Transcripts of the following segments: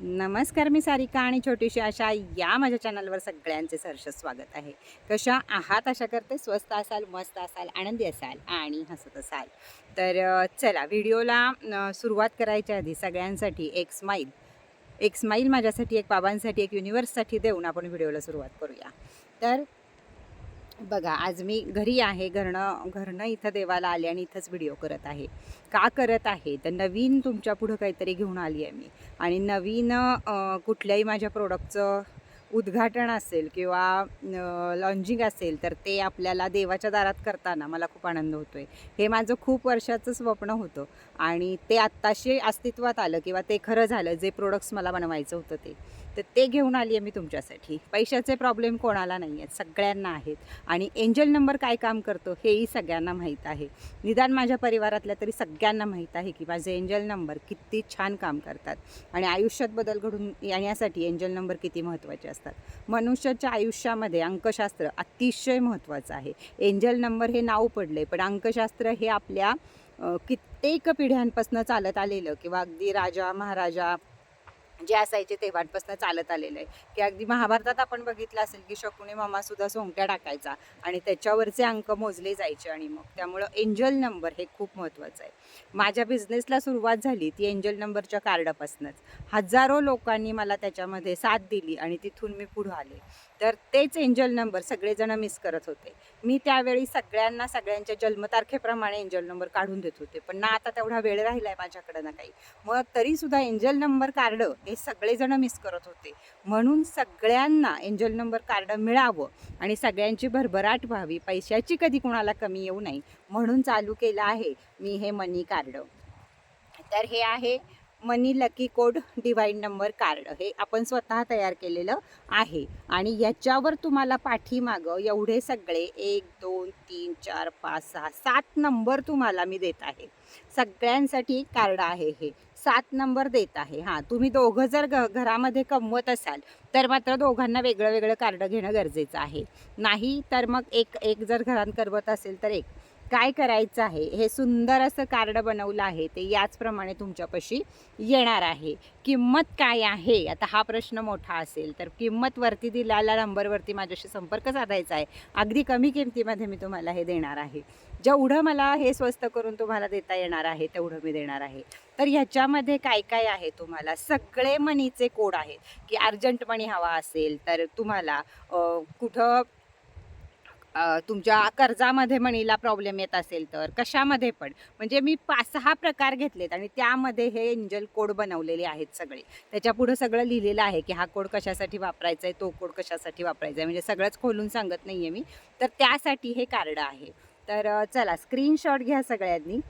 नमस्कार मी सारिका आणि छोटीशी आशा या माझ्या चॅनलवर सगळ्यांचे सहर्ष स्वागत आहे. कशा आहात? आशा करते स्वस्त असाल मस्त असाल आनंदी असाल आणि हसत असाल. तर चला व्हिडिओला सुरुवात करायच्या आधी सगळ्यांसाठी एक स्माईल एक स्माईल माझ्यासाठी एक बाबांसाठी एक युनिवर्ससाठी देऊन आपण व्हिडिओला सुरुवात करूया. तर बघा आज मी घरी आहे घरनं घरनं इथं देवाला आले आणि इथंच व्हिडिओ करत आहे. का करत आहे? तर नवीन तुमच्या पुढं काहीतरी घेऊन आली आहे मी. आणि नवीन कुठल्याही माझ्या प्रोडक्टचं उद्घाटन असेल किंवा लॉन्चिंग असेल तर ते आपल्याला देवाच्या दारात करताना मला खूप आनंद होतो आहे हे माझं खूप वर्षाचं स्वप्न होतं. आणि ते आत्ताशी अस्तित्वात आलं किंवा ते खरं झालं जे प्रोडक्ट्स मला बनवायचं होतं ते. तर ते घेऊन आली आहे मी तुमच्यासाठी. पैशाचे प्रॉब्लेम कोणाला नाही आहेत सगळ्यांना आहेत. आणि एंजल नंबर काय काम करतो हेही सगळ्यांना माहीत आहे. निदान माझ्या परिवारातल्या तरी सगळ्यांना माहीत आहे की माझे एंजल नंबर किती छान काम करतात. आणि आयुष्यात बदल घडून येण्यासाठी एंजल नंबर किती महत्त्वाचे असतात. मनुष्याच्या आयुष्यामध्ये अंकशास्त्र अतिशय महत्त्वाचं आहे. एंजल नंबर हे नाव पडले पण अंकशास्त्र हे आपल्या कित्येक पिढ्यांपासून चालत आलेलं किंवा अगदी राजा महाराजा जे असायचे तेव्हापासून चालत आलेलं आहे. की अगदी महाभारतात आपण बघितलं असेल की शकुनी मामा सुद्धा सोंगट्या टाकायचा आणि त्याच्यावरचे अंक मोजले जायचे आणि मग त्यामुळं एंजल नंबर हे खूप महत्त्वाचं आहे. माझ्या बिझनेसला सुरुवात झाली ती एंजल नंबरच्या कार्डापासूनच. हजारो लोकांनी मला त्याच्यामध्ये साथ दिली आणि तिथून मी पुढं आले. तर तेच एंजल नंबर सगळेजण मिस करत होते. मी त्यावेळी सगळ्यांना सगळ्यांच्या जन्मतारखेप्रमाणे एंजल नंबर काढून देत होते. पण ना आता तेवढा वेळ राहिला आहे माझ्याकडं ना काही. मग तरीसुद्धा एंजल नंबर कार्ड हे सगळेजण मिस करत होते. म्हणून सगळ्यांना एंजल नंबर कार्ड मिळावं आणि सगळ्यांची भरभराट व्हावी. पैशाची कधी कुणाला कमी येऊ नये. म्हणून चालू केलं आहे मी हे मनी कार्ड. तर हे आहे money lucky code divine number card हे आपण स्वतः तयार केलेलं आहे. आणि याच्यावर तुम्हाला पाठीमागं एवढे सगळे एक दोन तीन चार पाच सहा सात नंबर तुम्हाला मी देत आहे. सगळ्यांसाठी कार्ड आहे हे. सात नंबर देत आहे. हां तुम्ही दोघं जर घ घरामध्ये कमवत असाल तर मात्र दोघांना वेगळं वेगळं कार्ड घेणं गरजेचं आहे. नाही तर मग एक एक जर घरात करवत असेल तर एक. काय करायचं आहे? हे सुंदर असं कार्ड बनवलं आहे ते याचप्रमाणे तुमच्यापाशी येणार आहे. किंमत काय आहे? आता हा प्रश्न मोठा असेल तर किंमत वरती दिलेल्या नंबरवरती माझ्याशी संपर्क साधायचा आहे. अगदी कमी किमतीमध्ये मी तुम्हाला हे देणार आहे. जेवढं मला हे स्वस्त करून तुम्हाला देता येणार आहे तेवढं मी देणार आहे. तर ह्याच्यामध्ये काय काय आहे तुम्हाला? सगळे मनीचे कोड आहेत. की अर्जंट मनी हवा असेल तर तुम्हाला कुठं तुमच्या कर्जामध्ये म्हणीला प्रॉब्लेम येत असेल तर कशामध्ये पण. म्हणजे मी पाच सहा प्रकार घेतलेत आणि त्यामध्ये हे एंजल कोड बनवलेले आहेत सगळे. त्याच्या पुढं सगळं लिहिलेलं आहे की हा कोड कशासाठी वापरायचा आहे तो कोड कशासाठी वापरायचा आहे म्हणजे सगळंच खोलून सांगत नाही आहे मी. तर त्यासाठी हे कार्ड आहे. तर चला स्क्रीनशॉट घ्या सगळ्यांनी.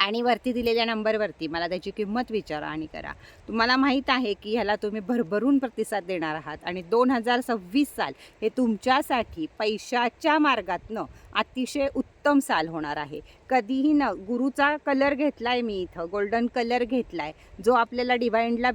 आणि वरती दिलेल्या नंबरवरती मला त्याची किंमत विचारा आणि करा. तुम्हाला माहीत आहे की ह्याला तुम्ही भरभरून प्रतिसाद देणार आहात आणि दोन हजार सव्वीस साल हे तुमच्यासाठी पैशाच्या मार्गातनं अतिशय उत्तम साल होणार आहे. कधीही न गुरुचा कलर घेतला आहे मी इथं गोल्डन कलर घेतला आहे जो आपल्याला डिवाइंडला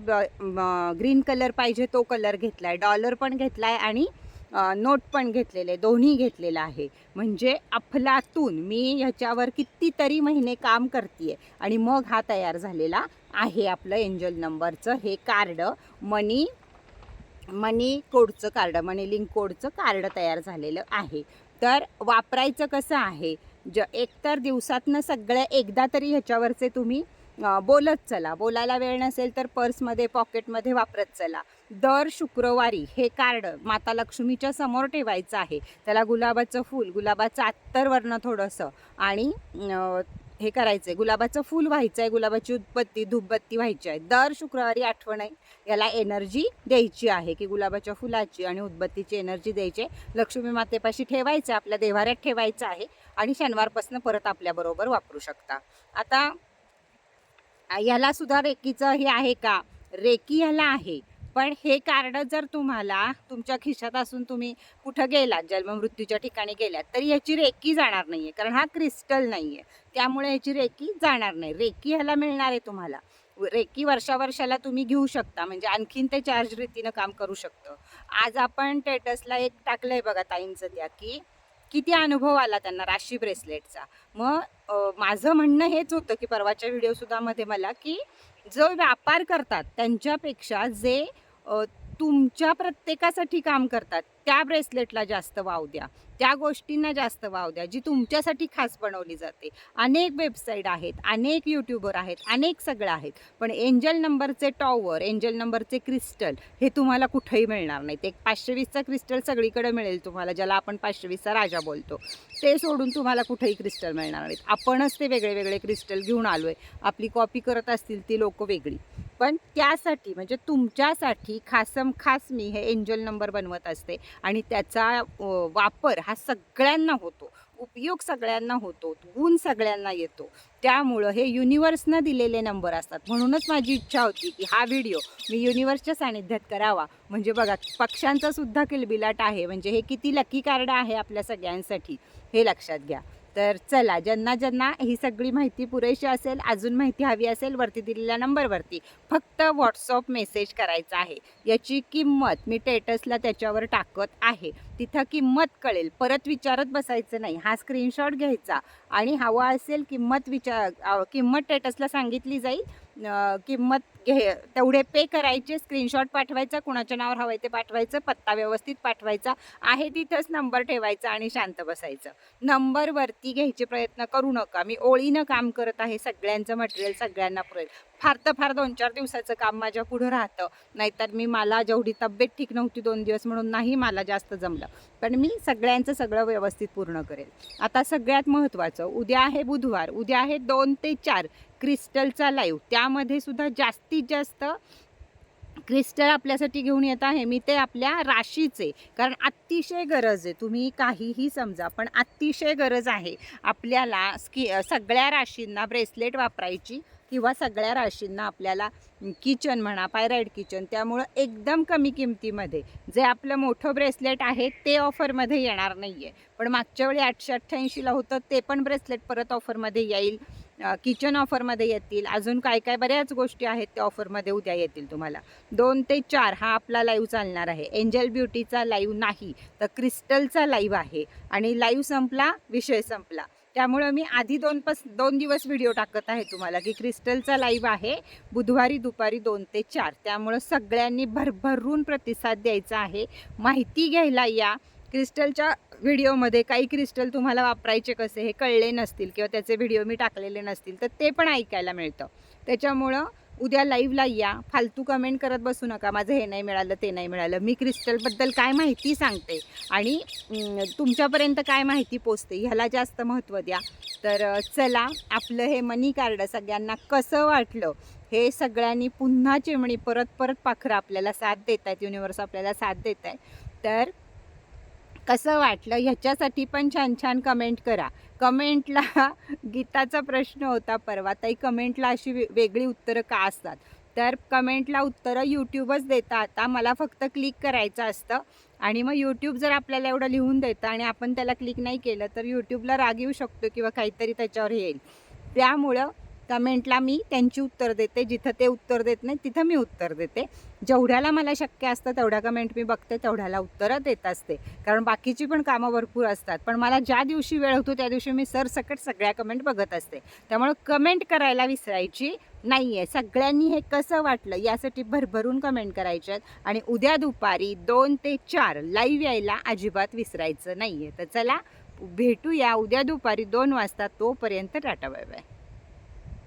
ग्रीन कलर पाहिजे तो कलर घेतला आहे डॉलर पण घेतला आहे आणि नोट पण घेतलेले दोन्ही घेतलेलं आहे. म्हणजे अफलातून मी ह्याच्यावर कितीतरी महिने काम करते आणि मग हा तयार झालेला आहे आपलं एंजल नंबरचं हे कार्ड. मनी मनी कोडचं कार्ड मनी लिंक कोडचं कार्ड तयार झालेलं आहे. तर वापरायचं कसं आहे? ज एकतर दिवसातनं सगळ्या एकदा तरी ह्याच्यावरचे तुम्ही बोलत चला. बोलायला वेळ नसेल तर पर्समध्ये पॉकेटमध्ये वापरत चला. दर शुक्रवारी हे कार्ड माता लक्ष्मीच्या समोर ठेवायचं आहे. त्याला गुलाबाचं फूल गुलाबाचं अत्तरवरनं थोडंसं आणि हे करायचं आहे गुलाबाचं फूल व्हायचं आहे गुलाबाची उत्पत्ती धूपबत्ती व्हायची आहे. दर शुक्रवारी आठवण आहे याला एनर्जी द्यायची आहे की गुलाबाच्या फुलाची आणि उदबत्तीची एनर्जी द्यायची आहे. लक्ष्मी मातेपाशी ठेवायचं आहे आपल्या देवाऱ्यात ठेवायचं आहे आणि शनिवारपासून परत आपल्याबरोबर वापरू शकता. आता याला सुद्धा रेकीचं हे आहे का? रेकी ह्याला आहे. पण हे कार्ड जर तुम्हाला तुमच्या खिशात असून तुम्ही कुठं गेलात जन्ममृत्यूच्या ठिकाणी गेलात तर याची रेकी जाणार नाही आहे कारण हा क्रिस्टल नाही आहे त्यामुळे याची रेकी जाणार नाही. रेकी ह्याला मिळणार आहे तुम्हाला. रेकी वर्षा वर्षाला तुम्ही घेऊ शकता. म्हणजे आणखीन ते चार्ज रीतीनं काम करू शकतं. आज आपण टेटसला एक टाकलं आहे बघा ताईंचं त्या की किती अनुभव आला त्यांना राशी ब्रेसलेटचा? मग माझं म्हणणं हेच होतं की परवाच्या व्हिडिओसुद्धामध्ये मध्ये मला की जो व्यापार करतात त्यांच्यापेक्षा जे तुमच्या प्रत्येकासाठी काम करतात त्या ब्रेसलेटला जास्त वाव द्या. त्या गोष्टींना जास्त वाव द्या जी तुमच्यासाठी खास बनवली जाते. अनेक वेबसाईट आहेत अनेक यूट्यूबर आहेत अनेक सगळं आहेत. पण एंजल नंबरचे टॉवर एंजल नंबरचे क्रिस्टल हे तुम्हाला कुठेही मिळणार नाहीत एक पाचशे वीसचा क्रिस्टल सगळीकडे मिळेल तुम्हाला ज्याला आपण पाचशे वीसचा राजा बोलतो. ते सोडून तुम्हाला कुठेही क्रिस्टल मिळणार नाहीत. आपणच ते वेगळे वेगळे क्रिस्टल घेऊन आलो आहे आपली कॉपी करत असतील ती लोक वेगळी. पण त्यासाठी म्हणजे तुमच्यासाठी खासम खास मी हे एंजल नंबर बनवत असते. आणि त्याचा वापर हा सगळ्यांना होतो. उपयोग सगळ्यांना होतो गुण सगळ्यांना येतो. त्यामुळं हे युनिवर्सनं दिलेले नंबर असतात. म्हणूनच माझी इच्छा होती की हा व्हिडिओ मी युनिवर्सच्या सानिध्यात करावा. म्हणजे बघा पक्ष्यांचा सुद्धा किलबिलाट आहे. म्हणजे हे किती लकी कार्ड आहे आपल्या सगळ्यांसाठी हे लक्षात घ्या. तर चला ज्यांना ज्यांना ही सगळी माहिती पुरेशी असेल अजून माहिती हवी असेल वरती दिलेल्या नंबरवरती फक्त व्हॉट्सअप मेसेज करायचा आहे. याची किंमत मी टेटसला त्याच्यावर टाकत आहे. तिथं किंमत कळेल. परत विचारत बसायचं नाही. हा स्क्रीनशॉट घ्यायचा आणि हवा असेल किंमत विचार किंमत टेटसला सांगितली जाईल. किंमत घे तेवढे पे करायचे स्क्रीनशॉट पाठवायचा कुणाच्या नावावर हवं ते पाठवायचं पत्ता व्यवस्थित पाठवायचा आहे तिथंच नंबर ठेवायचा आणि शांत बसायचं. नंबरवरती घ्यायचे प्रयत्न करू नका. मी ओळीनं काम करत आहे सगळ्यांचं मटेरियल सगळ्यांना पुरेल. फार तर फार दोन चार दिवसाचं काम माझ्या पुढं राहतं. नाहीतर मी मला जेवढी तब्येत ठीक नव्हती दोन दिवस म्हणून नाही मला जास्त जमलं. पण मी सगळ्यांचं सगळं व्यवस्थित पूर्ण करेल. आता सगळ्यात महत्त्वाचं उद्या आहे बुधवार. उद्या आहे दोन ते चार. क्रिस्टलचा लाईव्ह. त्यामध्ये सुद्धा जास्तीत जास्त क्रिस्टल आपल्यासाठी घेऊन येत आहे. मी ते आपल्या राशीचे कारण अतिशय गरज आहे. तुम्ही काहीही समजा पण अतिशय गरज आहे आपल्याला स्की सगळ्या राशींना ब्रेसलेट वापरायची किंवा सगळ्या राशींना आपल्याला किचन म्हणा पायराईड किचन त्यामुळं एकदम कमी किमतीमध्ये जे आपलं मोठं ब्रेसलेट आहे ते ऑफरमध्ये येणार नाही आहे पण मागच्या वेळी आठशे अठ्ठ्याऐंशीला होतं ते पण ब्रेसलेट परत ऑफरमध्ये येईल. किचन ऑफरमध्ये येतील. अजून काय काय बऱ्याच गोष्टी आहेत त्या ऑफरमध्ये उद्या येतील तुम्हाला. दोन ते चार हा आपला लाईव्ह चालणार आहे. एंजल ब्युटीचा लाईव्ह नाही तर क्रिस्टलचा लाईव्ह आहे. आणि लाईव्ह संपला विषय संपला. त्यामुळं मी आधी दोन पस दोन दिवस व्हिडिओ टाकत आहे तुम्हाला की क्रिस्टलचा लाईव्ह आहे बुधवारी दुपारी दोन ते चार. त्यामुळं सगळ्यांनी भरभरून प्रतिसाद द्यायचा आहे. माहिती घ्यायला या. क्रिस्टलच्या व्हिडिओमध्ये काही क्रिस्टल तुम्हाला वापरायचे कसे हे कळले नसतील किंवा त्याचे व्हिडिओ मी टाकलेले नसतील तर ते पण ऐकायला मिळतं. त्याच्यामुळं उद्या लाईव्हला या. फालतू कमेंट करत बसू नका. माझं हे नाही मिळालं ते नाही मिळालं. मी क्रिस्टलबद्दल काय माहिती सांगते आणि तुमच्यापर्यंत काय माहिती पोचते ह्याला जास्त महत्त्व द्या. तर चला आपलं हे मनी कार्ड सगळ्यांना कसं वाटलं हे सगळ्यांनी पुन्हा चिमणी परत परत पाखरं आपल्याला साथ देत आहेत युनिवर्स आपल्याला साथ देत आहे तर कसं वाटलं? ह्याच्यासाठी पण छान छान कमेंट करा. कमेंटला गीताचा प्रश्न होता परवा. ताई कमेंटला अशी वे- वेगळी उत्तरं का असतात? तर कमेंटला उत्तरं यूट्यूबच देतं. आता मला फक्त क्लिक करायचं असतं. आणि मग यूट्यूब जर आपल्याला एवढं लिहून देतं आणि आपण त्याला क्लिक नाही केलं तर यूट्यूबला राग येऊ शकतो किंवा काहीतरी त्याच्यावर येईल. त्यामुळं कमेंटला मी त्यांची उत्तर देते जिथं ते उत्तर देत नाही तिथं मी उत्तर देते. जेवढ्याला मला शक्य असतं तेवढ्या कमेंट मी बघते तेवढ्याला उत्तरं देत असते. कारण बाकीची पण कामं भरपूर असतात. पण मला ज्या दिवशी वेळ होतो त्या दिवशी मी सरसकट सगळ्या कमेंट बघत असते. त्यामुळं कमेंट करायला विसरायची नाही आहे सगळ्यांनी हे कसं वाटलं यासाठी भरभरून कमेंट करायचे आहेत. आणि उद्या दुपारी दोन ते चार लाईव्ह यायला अजिबात विसरायचं नाही आहे तर चला भेटूया उद्या दुपारी दोन वाजता तोपर्यंत टाटा बाय बाय.